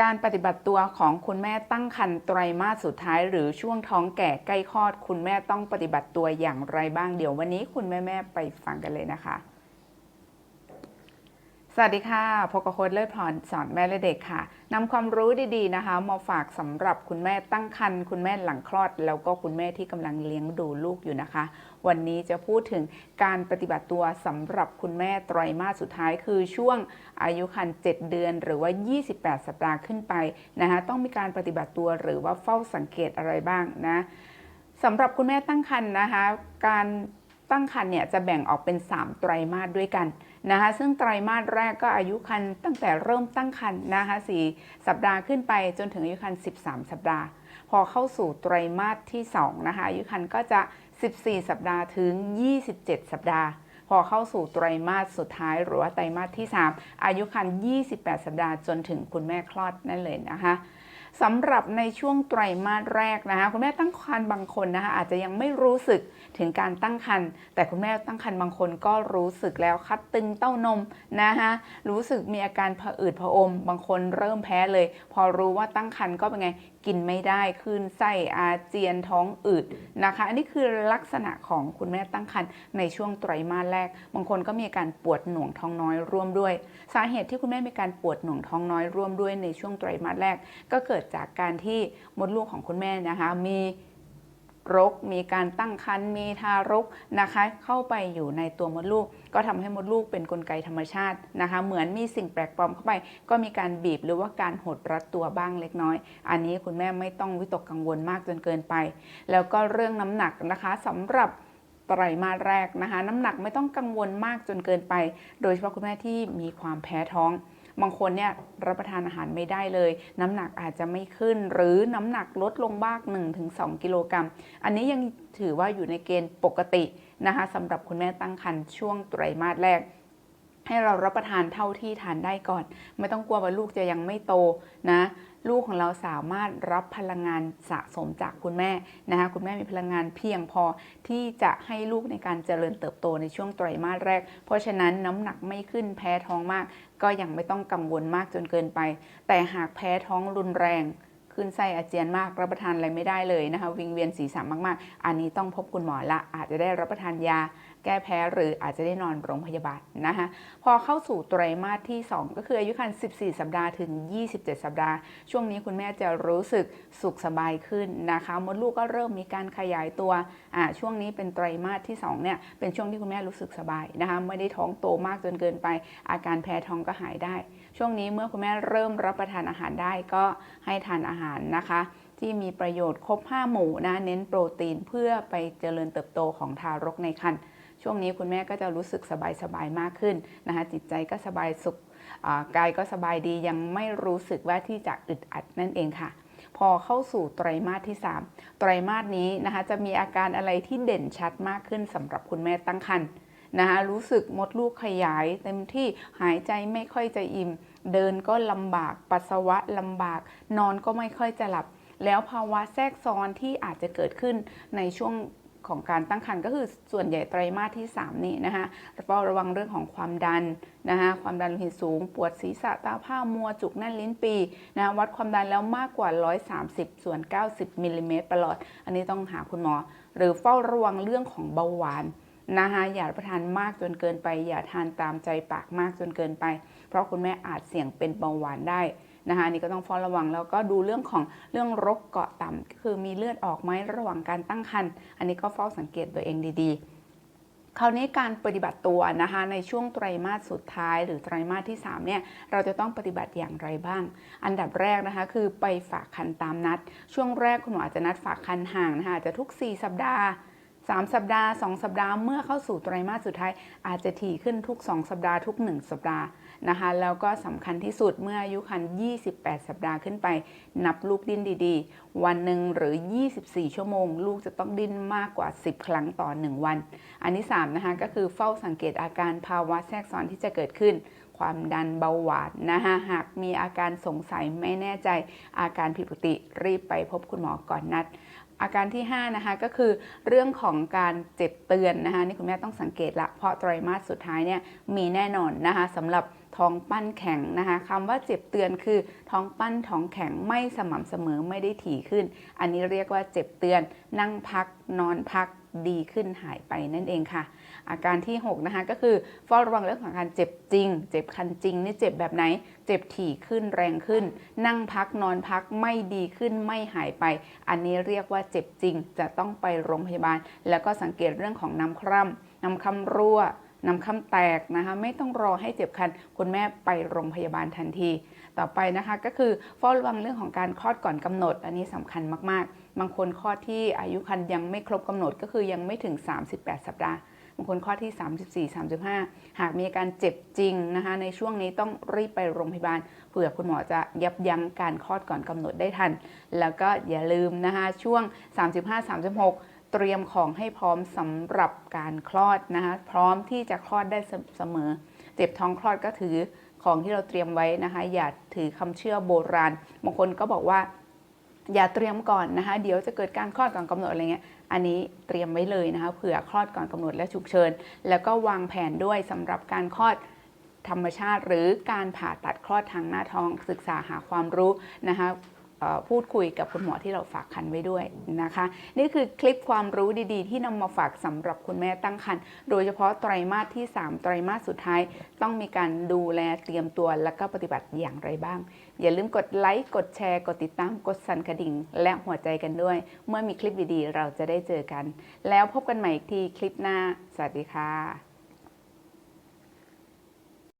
การปฏิบัติตัวของคุณแม่ตั้งครรภ์ไตรมาสสุดท้าย หรือช่วงท้องแก่ใกล้คลอด คุณแม่ต้องปฏิบัติตัวอย่างไรบ้างเดี๋ยววันนี้คุณแม่แม่ไปฟังกันเลยนะคะ สวัสดีค่ะพกโค้ดเลิศพรสอนแม่และเด็กค่ะนำความรู้ดีๆนะคะ มาฝากสำหรับคุณแม่ตั้งครรภ์คุณแม่หลังคลอด แล้วก็คุณแม่ที่กำลังเลี้ยงดูลูกอยู่นะคะ วันนี้จะพูดถึงการปฏิบัติตัวสำหรับคุณแม่ไตรมาสสุดท้าย คือช่วงอายุครรภ์7เดือน หรือว่า 28 สัปดาห์ขึ้นไปนะคะต้องมีการปฏิบัติตัวหรือว่าเฝ้าสังเกตอะไรบ้างนะสำหรับคุณแม่ตั้งครรภ์นะคะ การ ตั้งครรภ์เนี่ยจะแบ่งออกเป็น 3 ไตรมาสด้วยกันนะคะซึ่งไตรมาสแรกก็อายุครรภ์ตั้งแต่เริ่มตั้งครรภ์นะคะ4สัปดาห์ขึ้นไปจนถึงอายุครรภ์13 สัปดาห์ พอเข้าสู่ไตรมาสที่2นะคะอายุครรภ์ก็จะ 14 สัปดาห์ถึง 27 สัปดาห์ พอเข้าสู่ไตรมาสสุดท้าย หรือว่าไตรมาสที่ 3 อายุครรภ์28 สัปดาห์จนถึงคุณแม่คลอดนั่นเลยนะคะ สำหรับในช่วงไตรมาสแรกนะคะคุณแม่ตั้งครรภ์บางคนนะคะอาจจะยังไม่รู้สึกถึงการตั้งครรภ์แต่คุณแม่ตั้งครรภ์บางคนก็รู้สึกแล้วคัดตึงเต้านมนะคะรู้สึกมีอาการผะอืดผะอม บางคนเริ่มแพ้เลย พอรู้ว่าตั้งครรภ์ก็เป็นไงกินไม่ได้คลื่นไส้อาเจียนท้องอืดนะคะ อันนี้คือลักษณะของคุณแม่ตั้งครรภ์ในช่วงไตรมาสแรก บางคนก็มีอาการปวดหน่วงท้องน้อยร่วมด้วย สาเหตุที่คุณแม่มีการปวดหน่วงท้องน้อยร่วมด้วยในช่วงไตรมาสแรก ก็เกิดจากการที่มดลูกของคุณแม่นะคะมีรกมีการตั้งครรภ์มีทารกนะคะ เข้าไปอยู่ในตัวมดลูก ก็ทำให้มดลูกเป็นนกลไกธรรมชาตินะคะ เหมือนมีสิ่งแปลกปลอมเข้าไป ก็มีการบีบหรือว่าการหดรัดตัวบ้างเล็กน้อย อันนี้คุณแม่ไม่ต้องวิตกกังวลมากจนเกินไป แล้วก็เรื่องน้ำหนักนะคะสำหรับไตรมาสแรกนะคะ น้ำหนักไม่ต้องกังวลมากจนเกินไป โดยเฉพาะคุณแม่ที่มีความแพ้ท้อง บางคนเนี่ยรับประทานอาหารไม่ได้เลย น้ำหนักอาจจะไม่ขึ้น หรือน้ำหนักลดลงบ้าง 1-2 กิโลกรัม อันนี้ยังถือว่าอยู่ในเกณฑ์ปกตินะคะสำหรับคุณแม่ตั้งครรภ์ช่วงไตรมาสแรก ให้เรารับประทานเท่าที่ทานได้ก่อน ไม่ต้องกลัวว่าลูกจะยังไม่โตนะลูกของเราสามารถรับพลังงานสะสมจากคุณแม่นะคะคุณแม่มีพลังงานเพียงพอที่จะให้ลูกในการเจริญเติบโตในช่วงไตรมาสแรก เพราะฉะนั้นน้ำหนักไม่ขึ้นแพ้ท้องมาก ก็ยังไม่ต้องกังวลมากจนเกินไป แต่หากแพ้ท้องรุนแรงขึ้นไส้อาเจียนมากรับประทานอะไรไม่ได้เลยนะคะวิงเวียนศีรษะมากๆ อันนี้ต้องพบคุณหมอละอาจจะได้รับประทานยา แก้แพ้หรืออาจจะได้นอนโรงพยาบาลนะคะพอเข้าสู่ไตรมาสที่ 2 ก็คืออายุครรภ์14 สัปดาห์ถึง 27 สัปดาห์ ช่วงนี้คุณแม่จะรู้สึกสุขสบายขึ้นนะคะมดลูกก็เริ่มมีการขยายตัวอ่าช่วงนี้เป็นไตรมาสที่2เนี่ยเป็นช่วงที่คุณแม่รู้สึกสบายนะคะไม่ได้ท้องโตมากจนเกินไป อาการแพ้ท้องก็หายได้ ช่วงนี้เมื่อคุณแม่เริ่มรับประทานอาหารได้ก็ให้ทานอาหารนะคะที่มีประโยชน์ครบ 5 หมู่นะ เน้นโปรตีนเพื่อไปเจริญเติบโตของทารกในครรภ์ ช่วงนี้คุณแม่ก็จะรู้สึกสบายๆมากขึ้นนะคะจิตใจก็สบายสุขกายก็สบายดียังไม่รู้สึกว่าที่จะอึดอัดนั่นเองค่ะ พอเข้าสู่ไตรมาสที่ 3 ไตรมาสนี้นะคะจะมีอาการอะไรที่เด่นชัดมากขึ้นสำหรับคุณแม่ตั้งครรภ์นะคะรู้สึกมดลูกขยายเต็มที่หายใจไม่ค่อยจะอิ่ม เดินก็ลำบาก ปัสสาวะลำบาก นอนก็ไม่ค่อยจะหลับ แล้วภาวะแทรกซ้อนที่อาจจะเกิดขึ้นในช่วง ของการตั้งครรภ์ก็คือส่วนใหญ่ไตรมาสที่ 3 นี้นะคะเฝ้าระวังเรื่องของความดันนะคะความดันโลหิตสูง ปวดศีรษะตาผ้ามัวจุกแน่นลิ้นปีนะวัดความดันแล้วมากกว่า 130 ส่วน 90มิลลิเมตรประหลอด อันนี้ต้องหาคุณหมอ หรือเฝ้าระวังเรื่องของเบาหวานนะคะอย่ารับประทานมากจนเกินไป อย่าทานตามใจปากมากจนเกินไป ราะคุณแม่อาจเสี่ยงเป็นเบาหวานได้นะคะนี่ก็ต้องเฝ้าระวังแล้วก็ดูเรื่องของเรื่องรกเกาะต่ำคือมีเลือดออกไหมระหว่างการตั้งครรภ์อันนี้ก็เฝ้าสังเกตตัวเองดีๆ คราวนี้การปฏิบัติตัวนะคะในช่วงไตรมาสสุดท้ายหรือไตรมาสที่3เนี่ยเราจะต้องปฏิบัติอย่างไรบ้าง อันดับแรกนะคะคือไปฝากคันตามนัด ช่วงแรกคุณหมออาจจะนัดฝากคันห่างนะคะอาจจะทุก 4 สัปดาห์ 3 สัปดาห์ 2 สัปดาห์เมื่อเข้าสู่ไตรมาสสุดท้าย อาจจะถี่ขึ้นทุก 2 สัปดาห์ทุก 1 สัปดาห์นะคะแล้วก็สำคัญที่สุดเมื่ออายุครรภ์28 สัปดาห์ขึ้นไป นับลูกดิ้นดีๆ วันหนึ่งหรือ 24 ชั่วโมง ลูกจะต้องดิ้นมากกว่า 10 ครั้งต่อ 1 วัน อันที่3นะคะก็คือเฝ้าสังเกตอาการภาวะแทรกซ้อนที่จะเกิดขึ้นความดันเบาหวานนะคะหากมีอาการสงสัยไม่แน่ใจอาการผิดปกติรีบไปพบคุณหมอก่อนนัด อาการที่ 5 นะคะก็คือเรื่องของการเจ็บเตือนนะคะนี่คุณแม่ต้องสังเกตละเพราะไตรมาสสุดท้ายเนี่ยมีแน่นอนนะคะสำหรับท้องปั้นแข็งนะคะคำว่าเจ็บเตือนคือท้องปั้นท้องแข็งไม่สม่ำเสมอไม่ได้ถี่ขึ้น อันนี้เรียกว่าเจ็บเตือน นั่งพักนอนพัก ดีขึ้นหายไปนั่นเองค่ะ อาการที่ 6 นะคะก็คือเฝ้าระวังเรื่องของการเจ็บจริง เจ็บคันจริงนี่เจ็บแบบไหน เจ็บถี่ขึ้นแรงขึ้น นั่งพักนอนพักไม่ดีขึ้นไม่หายไป อันนี้เรียกว่าเจ็บจริงจะต้องไปโรงพยาบาล แล้วก็สังเกตเรื่องของน้ำคร่ำน้ำคร่ำรั่ว น้ำค่ำแตกนะคะไม่ต้องรอให้เจ็บคันคุณแม่ไปโรงพยาบาลทันที ต่อไปนะคะก็คือเฝ้าระวังเรื่องของการคลอดก่อนกำหนด อันนี้สำคัญมากๆ บางคนคลอดที่อายุครรภ์ยังไม่ครบกำหนดก็คือยังไม่ถึง 38 สัปดาห์บางคนคลอดที่ 34 35 หากมีอาการเจ็บจริงนะคะในช่วงนี้ต้องรีบไปโรงพยาบาลเผื่อคุณหมอจะยับยั้งการคลอดก่อนกำหนดได้ทัน แล้วก็อย่าลืมนะคะช่วง 35-36 เตรียมของให้พร้อมสำหรับการคลอดนะคะพร้อมที่จะคลอดได้เสมอ เจ็บท้องคลอดก็ถือของที่เราเตรียมไว้นะคะ อย่าถือคำเชื่อโบราณบางคนก็บอกว่า อย่าเตรียมก่อนนะคะ เดี๋ยวจะเกิดการคลอดก่อนกำหนดอะไรเงี้ยอันนี้เตรียมไว้เลยนะคะเผื่อคลอดก่อนกำหนดและฉุกเฉินแล้วก็วางแผนด้วยสำหรับการคลอดธรรมชาติ หรือการผ่าตัดคลอดทางหน้าท้องศึกษาหาความรู้นะคะ พูดคุยกับคุณหมอที่เราฝากคันไว้ด้วยนะคะ นี่คือคลิปความรู้ดีๆ ที่นำมาฝากสำหรับคุณแม่ตั้งครรภ์โดยเฉพาะไตรมาสที่ 3 ไตรมาสสุดท้าย ต้องมีการดูแลเตรียมตัวและก็ปฏิบัติอย่างไรบ้าง อย่าลืมกดไลค์กดแชร์ กดติดตามกดสั่นกระดิ่ง และหัวใจกันด้วย เมื่อมีคลิปดีๆ เราจะได้เจอกัน แล้วพบกันใหม่อีกทีคลิปหน้า สวัสดีค่ะ